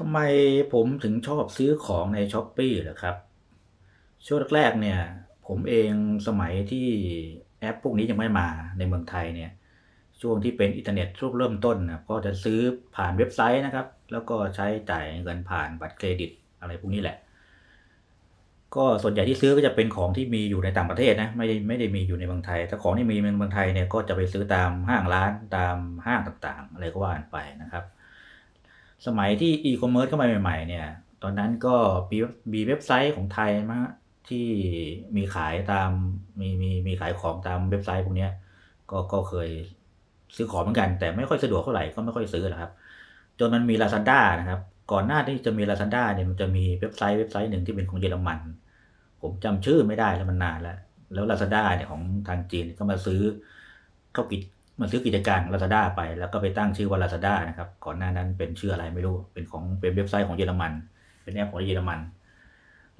ทำไมผมถึงชอบซื้อของในช้อปปี้เหรอครับ ช่วงแรกๆเนี่ย ผมเองสมัยที่แอปพวกนี้ยังไม่มาในเมืองไทยเนี่ย ช่วงที่เป็นอินเทอร์เน็ตช่วงเริ่มต้นนะก็จะซื้อผ่านเว็บไซต์นะครับ แล้วก็ใช้จ่ายเงินผ่านบัตรเครดิตอะไรพวกนี้แหละ ก็ส่วนใหญ่ที่ซื้อก็จะเป็นของที่มีอยู่ในต่างประเทศนะไม่ได้ไม่ได้มีอยู่ในเมืองไทย ถ้าของที่มีในเมืองไทยเนี่ยก็จะไปซื้อตามห้างร้านตามห้างต่างๆ อะไรก็ว่ากันไปนะครับ สมัยที่อีคอมเมิร์ซเข้ามาใหม่ ๆ เนี่ย ตอนนั้นก็มีมีเว็บไซต์ของไทยมาที่มีขายตามมีมีมีขายของตามเว็บไซต์พวกเนี้ยก็ก็เคยซื้อของเหมือนกัน แต่ไม่ค่อยสะดวกเท่าไหร่ก็ไม่ค่อยซื้อหรอกครับ จนมันมี Lazada นะครับ ก่อนหน้าที่จะมี Lazada เนี่ยมันจะมีเว็บไซต์เว็บไซต์หนึ่งที่เป็นของเยอรมัน ผมจำชื่อไม่ได้แล้วมันนานแล้ว แล้ว Lazada เนี่ยของทางจีนก็มาซื้อเข้ากิจ มาซื้อกิจการ Lazada ไป แล้วก็ไปตั้งชื่อว่า Lazada นะครับก่อนหน้านั้นเป็นชื่ออะไรไม่รู้ เป็นของเป็นเว็บไซต์ของเยอรมัน เป็นแอปของเยอรมัน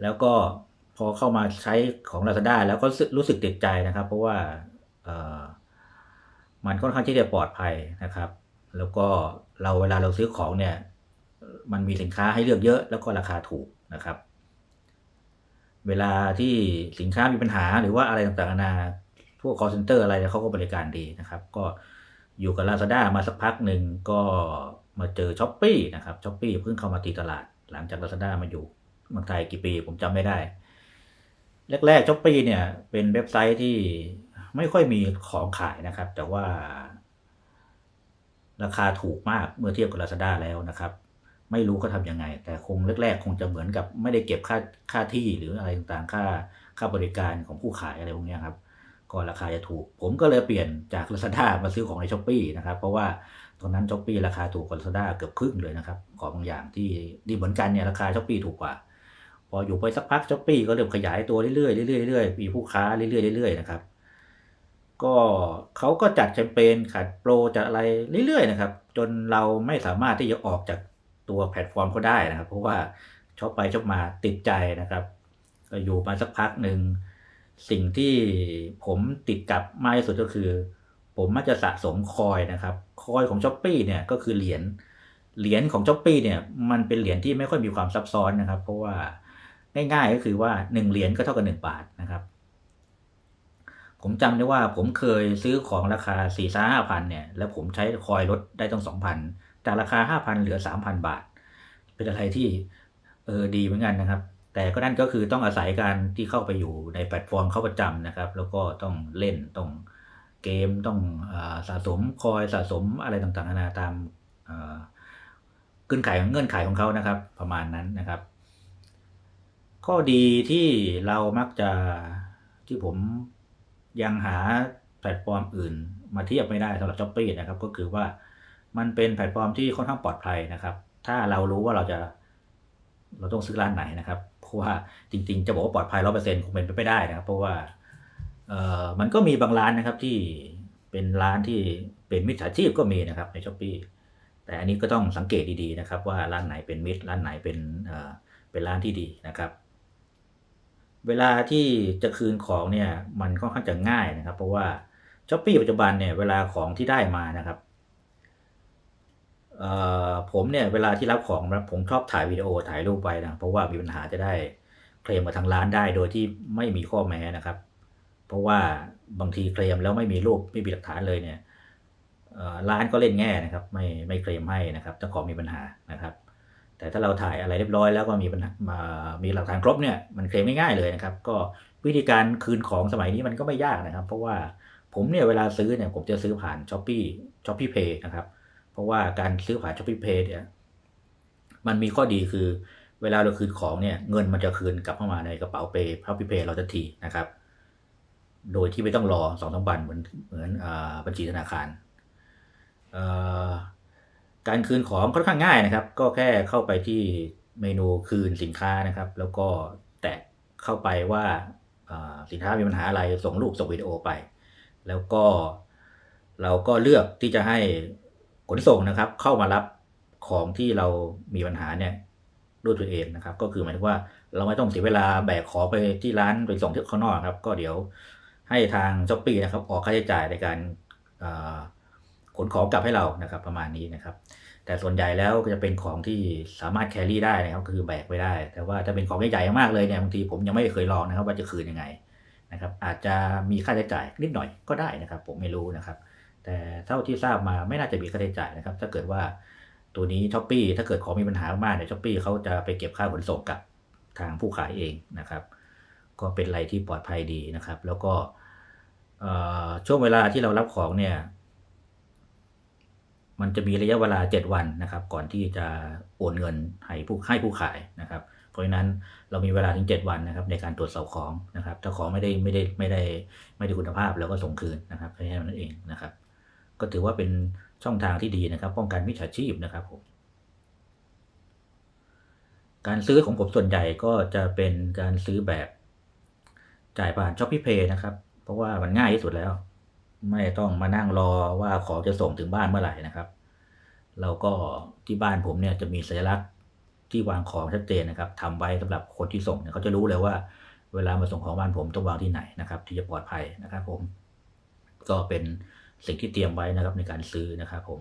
แล้วก็พอเข้ามาใช้ของ Lazada แล้วก็รู้สึกติดใจนะครับ เพราะว่ามันค่อนข้างที่จะปลอดภัยนะครับ แล้วก็เราเวลาเราซื้อของเนี่ย มันมีสินค้าให้เลือกเยอะ แล้วก็ราคาถูกนะครับ เวลาที่สินค้ามีปัญหาหรือว่าอะไรต่างๆนานา พวก call center อะไรเขาก็บริการดีนะครับ ก็อยู่กับ Lazada มาสักพักหนึ่งก็มาเจอ s h อ p e e นะครับ s h อ p e e เพิ่งเข้ามาตีตลาด หลังจาก Lazada มาอยู่เมืองไทยกี่ปีผมจำไม่ได้ แรกๆ s h อ p e e เนี่ยเป็นเว็บไซต์ที่ไม่ค่อยมีของขายนะครับ แต่ว่า ราคาถูกมากเมื่อเทียบกับ Lazada แล้วนะครับ ไม่รู้เขาทำยังไง แต่คงแรกๆ คงจะเหมือนกับไม่ได้เก็บค่าค่าที่หรืออะไรต่างๆ ค่าค่าบริการของผู้ขายอะไรพวกนี้ครับ ก็ราคาจะถูก ผมก็เลยเปลี่ยนจาก Lazada มาซื้อของใน s h อ p e e นะครับ เพราะว่าตอนนั้น s h อ p e e ราคาถูกกว่า Lazada เกือบครึ่งเลยนะครับ ของบางอย่างที่ดีเหมือนกันเนี่ยราคา s h อ p e e ถูกกว่า พออยู่ไปสักพัก s h อ p e e ก็เริ่มขยายตัวเรื่อยๆเรื่อยๆเรื่อยๆมีผู้ค้าเรื่อยๆเรื่อยๆนะครับ ก็เขาก็จัดแคมเปญขายโปรจัดอะไรเรื่อยๆนะครับ จนเราไม่สามารถที่จะออกจากตัวแพลตฟอร์มเขาได้นะครับ เพราะว่าชอบไปชอบมาติดใจนะครับ ก็อยู่มาสักพักหนึ่ง สิ่งที่ผมติดกับมากที่สุดก็คือ ผมมักจะสะสมคอยนะครับ คอยของช้อปปีเนี่ยก็คือเหรียญเหรียญของช้อปปีเนี่ยมันเป็นเหรียญที่ไม่ค่อยมีความซับซ้อนนะครับ เพราะว่าง่ายๆก็คือว่า1เหรียญก็เท่ากับ1บาทนะครับ ผมจำได้ว่าผมเคยซื้อของราคาสี่ห้าพันเนี่ย แล้วผมใช้คอยลดได้ตั้งสองพันจากราคาห้าพันเหลือสามพันบาท เป็นอะไรที่เออดีเหมือนกันนะครับ แต่ก็นั่นก็คือต้องอาศัยการที่เข้าไปอยู่ในแพลตฟอร์มเข้าประจำนะครับ แล้วก็ต้องเล่นต้องเกมต้องอสะสมคอยสะสมอะไรต่างๆนานาตามเงื่อนไขเงื่อนไขของเขานะครับ ประมาณนั้นนะครับข้อดีที่เรามักจะที่ผมยังหาแพลตฟอร์มอื่น มาเทียบไม่ได้สำหรับ s h อ p e e นะครับ ก็คือว่ามันเป็นแพลตฟอร์มที่ค่อนข้างปลอดภัยนะครับ ถ้าเรารู้ว่าเราจะ เราต้องซื้อร้านไหนนะครับ เพราะว่าจริง ๆ จะบอกว่าปลอดภัยร้อเปอร์เซ็นต์คงเป็นไปไม่ได้นะครับ เพราะว่าเอ่อมันก็มีบางร้านนะครับที่เป็นร้านที่เป็นมิจฉาชีพก็มีนะครับในช้อปปีแต่อันนี้ก็ต้องสังเกตดีๆนะครับ ว่าร้านไหนเป็นมิจร้านไหนเป็นเอ่อเป็นร้านที่ดีนะครับเวลาที่จะคืนของเนี่ยมันค่อนข้างจะง่ายนะครับ เพราะว่าช้อปปี้ปัจจุบันเนี่ยเวลาของที่ได้มานะครับ ผมเนี่ยเวลาที่รับของผมชอบถ่ายวิดีโอถ่ายรูปไปนะเพราะว่ามีปัญหาจะได้เคลมมาทางร้านได้โดยที่ไม่มีข้อแม้นะครับ เพราะว่าบางทีเคลมแล้วไม่มีรูปไม่มีหลักฐานเลยเนี่ยร้านก็เล่นแง่นะครับ ไม่ไม่เคลมให้นะครับเจ้าของมีปัญหานะครับ แต่ถ้าเราถ่ายอะไรเรียบร้อยแล้วก็มีปัญหามีหลักฐานครบเนี่ยมันเคลมง่ายๆเลยนะครับ ก็วิธีการคืนของสมัยนี้มันก็ไม่ยากนะครับ เพราะว่าผมเนี่ยเวลาซื้อเนี่ยผมจะซื้อผ่าน s h อ p e e s h อ p e e Pay นะครับ ราะว่าการซื้อผ่านช้อปปี้เพย์เนี่ยมันมีข้อดีคือ เวลาเราคืนของเนี่ยเงินมันจะคืนกลับเข้ามาในกระเป๋าเปย์ช้อปปี้เพย์เราจะทีนะครับ โดยที่ไม่ต้องรอสองสามวันเหมือนเหมือนอบัญชีธนาคารการคืนของค่อนข้างง่ายนะครับ ก็แค่เข้าไปที่เมนูคืนสินค้านะครับ แล้วก็แตะเข้าไปว่าสินค้ามีปัญหาอะไรส่งรูปส่งวิดีโอไป แล้วก็เราก็เลือกที่จะให้ ขนส่งนะครับ เข้ามารับของที่เรามีปัญหาเนี่ยด้วยตัวเองนะครับ ก็คือหมายถึงว่าเราไม่ต้องเสียเวลาแบกของไปที่ร้านไปส่งที่ข้างนอกครับ ก็เดี๋ยวให้ทางช้อปปี้นะครับ ออกค่าใช้จ่ายในการขนของกลับให้เรานะครับ ประมาณนี้นะครับ แต่ส่วนใหญ่แล้วก็จะเป็นของที่สามารถแครี่ได้นะครับคือแบกไปได้ แต่ว่าถ้าเป็นของใหญ่ๆมากเลยเนี่ยบางทีผมยังไม่เคยลองนะครับ ว่าจะคืนยังไงนะครับ อาจจะมีค่าใช้จ่ายนิดหน่อยก็ได้นะครับ ผมไม่รู้นะครับ แต่เท่าที่ทราบมาไม่น่าจะมีค่าใช้จ่ายนะครับ ถ้าเกิดว่าตัวนี้ช้อปปีถ้าเกิดของมีปัญหามากเนี่ยช้อปปีเขาจะไปเก็บค่าขนส่งกับทางผู้ขายเองนะครับ ก็เป็นอะไรที่ปลอดภัยดีนะครับ แล้วก็ช่วงเวลาที่เรารับของเนี่ย มันจะมีระยะเวลา 7 วันนะครับ ก่อนที่จะโอนเงินให้ผู้ให้ผู้ขายนะครับ เพราะฉะนั้นเรามีเวลาถึง 7 วันนะครับ ในการตรวจสอบของนะครับ ถ้าของไม่ได้ไม่ได้ไม่ได้ไม่ได้คุณภาพเราก็ส่งคืนนะครับแค่นั้นเองนะครับ ก็ถือว่าเป็นช่องทางที่ดีนะครับ ป้องกันมิจฉาชีพนะครับผมการซื้อของผมส่วนใหญ่ก็จะเป็นการซื้อแบบจ่ายผ่านช้อปปี้เพย์นะครับ เพราะว่ามันง่ายที่สุดแล้ว ไม่ต้องมานั่งรอว่าของจะส่งถึงบ้านเมื่อไหร่นะครับ เราก็ที่บ้านผมเนี่ยจะมีสัญลักษณ์ที่วางของชัดเจนนะครับทำไว้สำหรับคนที่ส่งเนี่ยเขาจะรู้เลยว่า เวลามาส่งของบ้านผมต้องวางที่ไหนนะครับ ที่จะปลอดภัยนะครับ ผม ก็เป็น สิ่งที่เตรียมไว้นะครับในการซื้อนะครับผม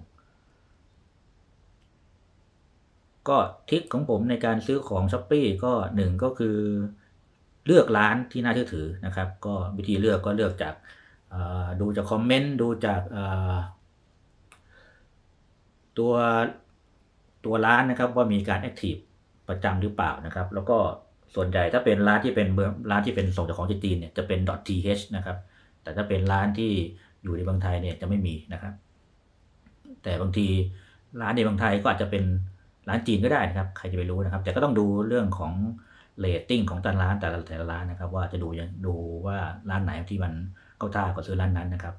ก็ทิคของผมในการซื้อของช้อปปีก็หนึ่งก็คือเลือกร้านที่น่าเชื่อถือนะครับ ก็วิธีเลือกก็เลือกจากดูจากคอมเมนต์ดูจากตัวตัวร้านนะครับว่ามีการแอคทีฟประจำหรือเปล่านะครับ แล้วก็ส่วนใหญ่ถ้าเป็นร้านที่เป็นเมืองร้านที่เป็นส่งจากของจีนเนี่ยจะเป็น .th นะครับ แต่ถ้าเป็นร้านที่ อยู่ในบางไทยเนี่ยจะไม่มีนะครับ แต่บางทีร้านในบางไทยก็อาจจะเป็นร้านจีนก็ได้นะครับ ใครจะไปรู้นะครับ แต่ก็ต้องดูเรื่องของเรตติ้งของแต่ละร้านแต่ละแต่ละร้านนะครับ ว่าจะดูยังดูว่าร้านไหนที่มันเข้าท่าก็ซื้อร้านนั้นนะครับ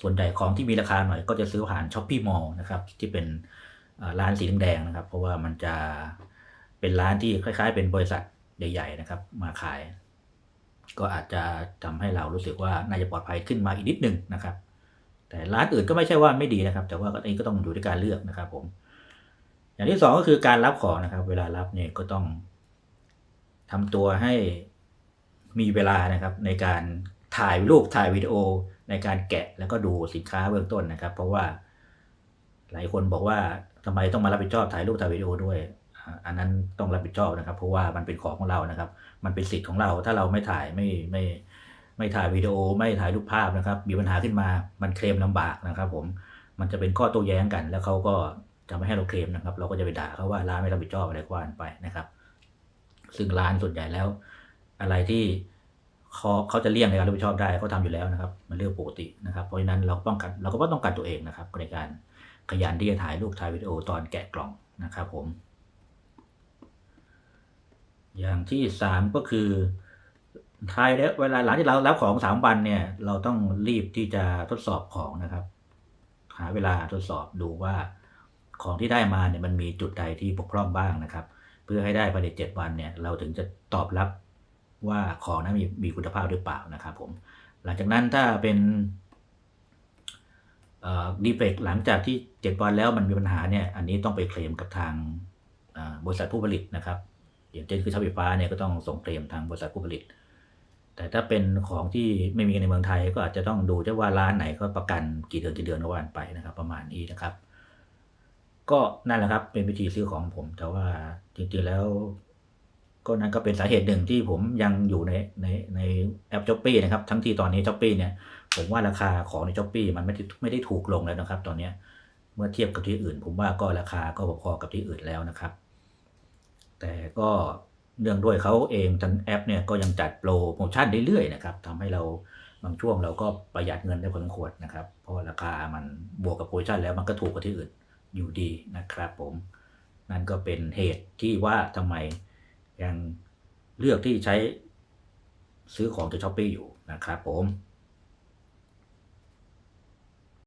ส่วนใหญ่ของที่มีราคาหน่อยก็จะซื้อผ่านช้อปปี้มอลนะครับ ที่เป็นร้านสีแดงนะครับ เพราะว่ามันจะเป็นร้านที่คล้าย ๆ เป็นบริษัทใหญ่ ๆ นะครับ มาขาย ก็อาจจะทำให้เรารู้สึกว่าน่าจะปลอดภัยขึ้นมาอีกนิดนึงนะครับ แต่ร้านอื่นก็ไม่ใช่ว่าไม่ดีนะครับ แต่ว่าอันนี้ก็ต้องอยู่ที่การเลือกนะครับผม อย่างที่สองก็คือการรับของนะครับ เวลารับเนี่ยก็ต้องทำตัวให้มีเวลานะครับ ในการถ่ายรูปถ่ายวิดีโอ ในการแกะแล้วก็ดูสินค้าเบื้องต้นนะครับ เพราะว่าหลายคนบอกว่าทำไมต้องมารับผิดชอบถ่ายรูปถ่ายวิดีโอด้วย อันนั้นต้องรับผิดชอบนะครับ เพราะว่ามันเป็นของของเรานะครับ มันเป็นสิทธิ์ของเรา ถ้าเราไม่ถ่ายไม่ไม่ไม่ถ่ายวิดีโอไม่ถ่ายรูปภาพนะครับ มีปัญหาขึ้นมามันเคลมลำบากนะครับ ผมมันจะเป็นข้อโต้แย้งกัน แล้วเขาก็จะไม่ให้เราเคลมนะครับ เราก็จะไปด่าเขาว่าร้านไม่รับผิดชอบอะไรกว่านไปนะครับ ซึ่งร้านส่วนใหญ่แล้ว อะไรที่เขาเขาจะเลี่ยงในการรับผิดชอบได้เขาทำอยู่แล้วนะครับ มันเรื่องปกตินะครับ เพราะฉะนั้นเราป้องกันเราก็ต้องกันตัวเองนะครับในการขยันที่จะถ่ายรูปถ่ายวิดีโอตอนแกะกล่องนะครับผม อย่างที่สามก็คือทายแล้วเวลาหลังที่เรารับของสามวันเนี่ย เราต้องรีบที่จะทดสอบของนะครับ หาเวลาทดสอบดูว่าของที่ได้มาเนี่ยมันมีจุดใดที่บกพร่องบ้างนะครับ เพื่อให้ได้ภายในเจ็ดวันเนี่ย เราถึงจะตอบรับว่าของนั้นมีมีคุณภาพหรือเปล่านะครับ ผม หลังจากนั้นถ้าเป็นดีเฟกหลังจากที่เจ็ดวันแล้วมันมีปัญหาเนี่ย อันนี้ต้องไปเคลมกับทางบริษัทผู้ผลิตนะครับ อย่างเช่นคือช่าไฟฟ้าเนี่ยก็ต้องส่งเคลมทางบริษัทผู้ผลิต แต่ถ้าเป็นของที่ไม่มีในเมืองไทยก็อาจจะต้องดูด้วยว่าร้านไหนเขาประกันกี่เดือนกี่เดือนก็ว่ากันไปนะครับ ประมาณนี้นะครับ ก็นั่นแหละครับเป็นวิธีซื้อของผม แต่ว่าจริงๆแล้ว ก็นั่นก็เป็นสาเหตุหนึ่งที่ผมยังอยู่ในในในแอปช้อปปี้นะครับ ทั้งที่ตอนนี้ช้อปปี้เนี่ยผมว่าราคาของในช้อปปี้มันไม่ได้ไม่ได้ถูกลงแล้วนะครับ ตอนนี้เมื่อเทียบกับที่อื่น ผมว่าก็ราคาก็พอๆกับที่อื่นแล้วนะครับ แต่ก็เนื่องด้วยเขาเองทางแอปเนี่ยก็ยังจัดโปรโมชั่นเรื่อยๆนะครับทำให้เราบางช่วงเราก็ประหยัดเงินได้พอสมควรนะครับ เพราะราคามันบวกกับโปรโมชั่นแล้วมันก็ถูกกว่าที่อื่นอยู่ดีนะครับผม นั่นก็เป็นเหตุที่ว่าทำไมยังเลือกที่ใช้ซื้อของจากช้อปปีอยู่นะครับผม